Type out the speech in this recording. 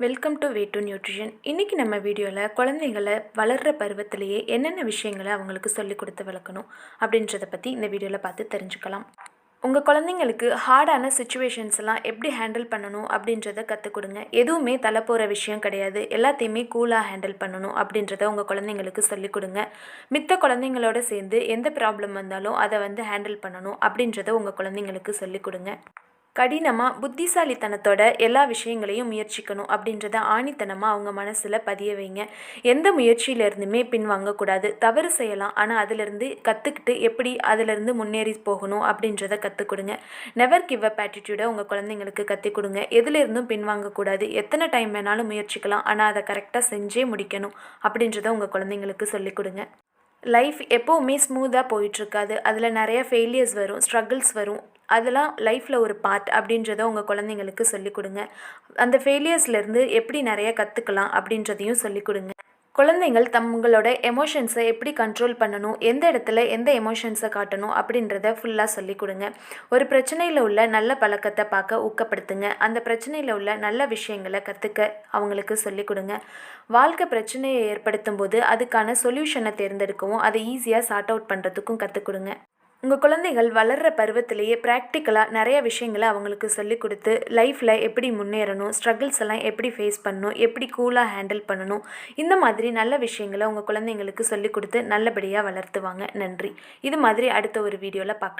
Welcome to way to nutrition இன்றைக்கி நம்ம வீடியோவில் குழந்தைங்களை வளர்கிற பருவத்திலேயே என்னென்ன விஷயங்களை அவங்களுக்கு சொல்லிக் கொடுத்து வளர்க்கணும் அப்படின்றத பற்றி இந்த வீடியோவில் பார்த்து தெரிஞ்சுக்கலாம். உங்கள் குழந்தைங்களுக்கு ஹார்டான சுச்சுவேஷன்ஸ் எல்லாம் எப்படி ஹேண்டில் பண்ணணும் அப்படின்றத கற்றுக் கொடுங்க. எதுவுமே தலை போகிற விஷயம் கிடையாது. எல்லாத்தையுமே கூலாக ஹேண்டில் பண்ணணும் அப்படின்றத உங்கள் குழந்தைங்களுக்கு சொல்லிக் கொடுங்க. மித்த குழந்தைங்களோட சேர்ந்து எந்த ப்ராப்ளம் வந்தாலும் அதை வந்து ஹேண்டில் பண்ணணும் அப்படின்றத உங்கள் குழந்தைங்களுக்கு சொல்லிக் கொடுங்க. கடினமாக புத்திசாலித்தனத்தோட எல்லா விஷயங்களையும் முயற்சிக்கணும் அப்படின்றத ஆணித்தனமாக அவங்க மனசில் பதிய வைங்க. எந்த முயற்சியிலேருந்துமே பின்வாங்கக்கூடாது. தவறு செய்யலாம் ஆனால் அதிலிருந்து கற்றுக்கிட்டு எப்படி அதிலிருந்து முன்னேறி போகணும் அப்படின்றத கற்றுக் கொடுங்க நெவர் கிவ் அப் ஆட்டிடியூடை உங்கள் குழந்தைங்களுக்கு கற்றுக் கொடுங்க எதுலேருந்தும் பின் வாங்கக்கூடாது எத்தனை டைம் வேணாலும் முயற்சிக்கலாம் ஆனால் அதை கரெக்டாக செஞ்சே முடிக்கணும் அப்படின்றத உங்கள் குழந்தைங்களுக்கு சொல்லிக் கொடுங்க லைஃப் எப்போவுமே ஸ்மூத்தாக போயிட்டுருக்காது. அதில் நிறைய ஃபெயிலியர்ஸ் வரும் ஸ்ட்ரகிள்ஸ் வரும். அதெல்லாம் லைஃப்பில் ஒரு பார்ட் அப்படின்றத உங்கள் குழந்தைங்களுக்கு சொல்லிக் கொடுங்க. அந்த ஃபெயிலியர்ஸ்லேருந்து எப்படி நிறைய கற்றுக்கலாம் அப்படின்றதையும் சொல்லிக் கொடுங்க. குழந்தைங்கள் தங்களோட எமோஷன்ஸை எப்படி கண்ட்ரோல் பண்ணணும் எந்த இடத்துல எந்த எமோஷன்ஸை காட்டணும் அப்படின்றத ஃபுல்லாக சொல்லிக் கொடுங்க. ஒரு பிரச்சனையில் உள்ள நல்ல பழக்கத்தை பார்க்க ஊக்கப்படுத்துங்க. அந்த பிரச்சனையில் உள்ள நல்ல விஷயங்களை கற்றுக்க அவங்களுக்கு சொல்லிக் கொடுங்க. வாழ்க்கை பிரச்சனையை ஏற்படுத்தும் போது அதுக்கான சொல்யூஷனை தேர்ந்தெடுக்கவும் அதை ஈஸியாக சார்ட் அவுட் பண்ணுறதுக்கும் கற்றுக் கொடுங்க. உங்கள் குழந்தைகள் வளர்கிற பருவத்திலேயே ப்ராக்டிக்கலாக நிறைய விஷயங்களை அவங்களுக்கு சொல்லிக் கொடுத்து லைஃப்பில் எப்படி முன்னேறணும் ஸ்ட்ரகிள்ஸ் எல்லாம் எப்படி ஃபேஸ் பண்ணணும் எப்படி கூலாக ஹேண்டில் பண்ணணும் இந்த மாதிரி நல்ல விஷயங்களை உங்கள் குழந்தைங்களுக்கு சொல்லிக் கொடுத்து நல்லபடியாக வளர்த்துவாங்க. நன்றி. இது மாதிரி அடுத்த ஒரு வீடியோவில் பார்க்கலாம்.